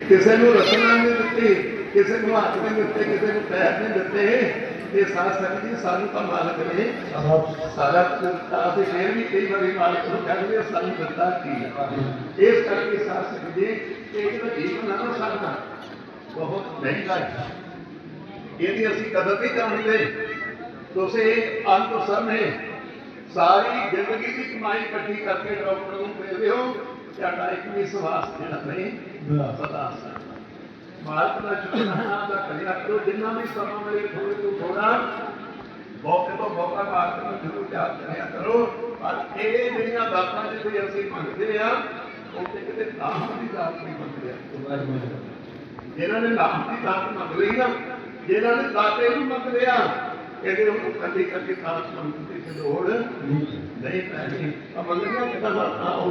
ਕਿਸੇ ਨੂੰ ਰਸਨਾ ਨਹੀਂ ਦਿੱਤੀ ਕਿਸੇ ਨੂੰ ਹੱਥ ਨਹੀਂ ਦਿੱਤੇ ਕਿਸੇ ਨੂੰ ਪੈਰ ਨਹੀਂ ਦਿੱਤੇ ਇਹ ਸਾਧ ਸੰਗਤ ਜੀ ਸਾਨੂੰ ਤਾਂ ਮਾਲਕ ਨੇ ਸਾਰਾ ਦਿੱਤਾ ਤੇ ਫਿਰ ਵੀ ਕਈ ਵਾਰੀ ਮਾਲਕ ਨੂੰ ਕਹਿੰਦੇ ਆ, ਸਾਨੂੰ ਦਿੱਤਾ ਕੀ ਹੈ ਇਸ ਕਰਕੇ ਸਾਧ ਸੰਗਤ ਜੀ ਇਹ ਜਿਹੜਾ ਜੀਵਨ ਹੈ ਨਾ ਸਾਡਾ ਬਹੁਤ ਮਹਿੰਗਾ ਹੈ ਇਹਦੀ ਅਸੀਂ ਕਦਰ ਨਹੀਂ ਜਾਣਦੇ ਤੁਸੀਂ ਅੰਤ ਸਮੇਂ ਸਾਰੀ ਜ਼ਿੰਦਗੀ ਦੀ ਕਮਾਈ ਇਕੱਠੀ ਕਰਕੇ ਡਾਕਟਰ ਨੂੰ ਦੇ ਦਿਓ ਤੁਹਾਡਾ ਇੱਕ ਵੀ ਸਵਾਸ ਜਿਹੜਾ ਨਹੀਂ ਪਤਾ ਮਾਲਕ ਦਾ ਸ਼ੁਕਰਾਨਾ ਦਾ ਕਰਿਆ ਕਰੋ ਜਿੰਨਾ ਵੀ ਸਮਾਂ ਮਿਲੇ ਥੋੜੇ ਤੋਂ ਥੋੜਾ ਮੌਕੇ ਤੋਂ ਮੌਕਾ ਮਾਰ ਕੇ ਜ਼ਰੂਰ ਯਾਦ ਕਰਿਆ ਕਰੋ। ਪਰ ਇਹ ਜਿਹੜੀਆਂ ਦਾਤਾਂ ਜਿਹੜੇ ਅਸੀਂ ਮੰਗਦੇ ਆ ਉਹ ਤੇ ਕਿਤੇ ਨਾਮ ਦੀ ਦਾਤ ਨਹੀਂ ਮੰਗਦੇ ਜਿਨ੍ਹਾਂ ਨੇ ਨਾਮ ਦੀ ਦਾਤ ਮੰਗ ਲਈ ਨਾ ਜਿਨ੍ਹਾਂ ਨੇ ਦਾਤੇ ਨੂੰ ਮੰਗਦੇ ਆ ਇਹਦੇ ਨੂੰ ਕੱਢੀ ਕੱਢੀ ਖਾਸ ਮੰਗਦੇ ਦੀ ਲੋੜ ਨਹੀਂ ਪੈਣੀ। ਆ ਮੰਗਿਆ ਕਿਤਾ ਦਾ ਆਉ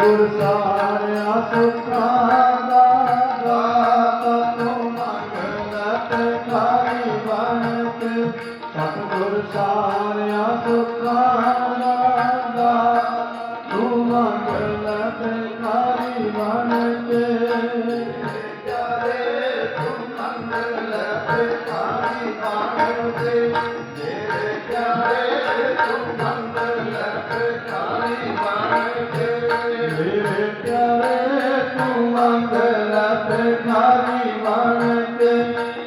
गुरु پر کاںی सतगुर साया सुखारा तू मंगल कारी मन के तू मंगल कारी मन के तेरे प्यारे तू मंगल कारी मन के मेरे प्यारे तू मंगल कारी मन के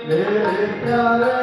मेरे प्यारे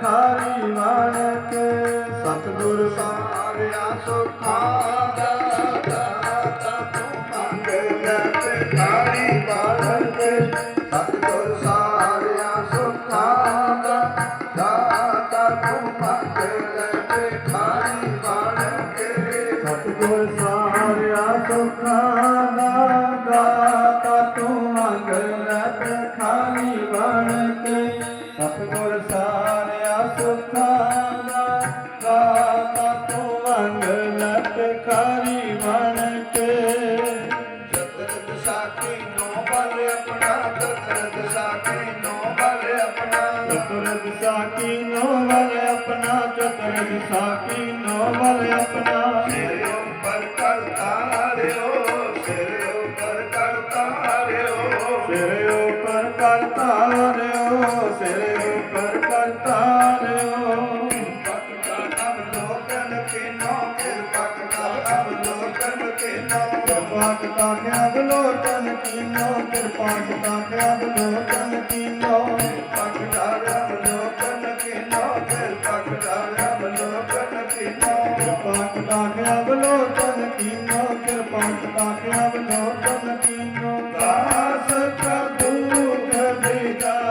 ਭਿਖਾਰੀ ਮਾਨਕ ਕੇ ਸਤਿਗੁਰ ਸਾਰਿਆਂ ਸੁਖਾਂ ਦਾਤਾ ਤੂੰ ਮੰਗਲ ਭਿਖਾਰੀ ਬਣ ਕੇ ਸਤਿਗੁਰ ਸਾਰਿਆਂ ਸੁਖਾਂ ਦਾ ਦਾਤਾ ਤੂੰ ਮੰਗਲ ਭਿਖਾਰੀ ਬਣ ਕੇ ਸਤਿਗੁਰ ਸਾਰਿਆ ਸੁਖਾਂ ਬਲ ਆਪਣਾ ਚਤਰਤ ਸਾਖੀ ਨੋ ਬਲ ਆਪਣਾ ਚਤੁਰਦ ਸਾਕੀ ਨੋ ਵਲ ਆਪਣਾ ਚਤੁਰਦ ਸਾਕੀ ਨੋ ਵਲ ਆਪਣਾ ਤਾਂ ਕਿਆ ਬਲੋ ਤਨ ਕੀਨੋ, ਕਿਰਪਾ ਤਾਂ ਕਿਆ ਬਲੋ ਤਨ ਕੀਨੋ ਪਖੜਾਇਆ ਬਲੋ ਤਨ ਕੀਨੋ, ਫਿਰ ਪਖੜਾਇਆ ਬਲੋ ਤਨ ਕੀਨੋ ਕਿਰਪਾ ਤਾਂ ਕਿਆ ਬਲੋ ਤਨ ਕੀਨੋ, ਕਿਰਪਾ ਤਾਂ ਕਿਆ ਬਲੋ ਤਨ ਕੀਨੋ। ਦਾਸ ਪ੍ਰਭੂ ਕਬੀਰਾ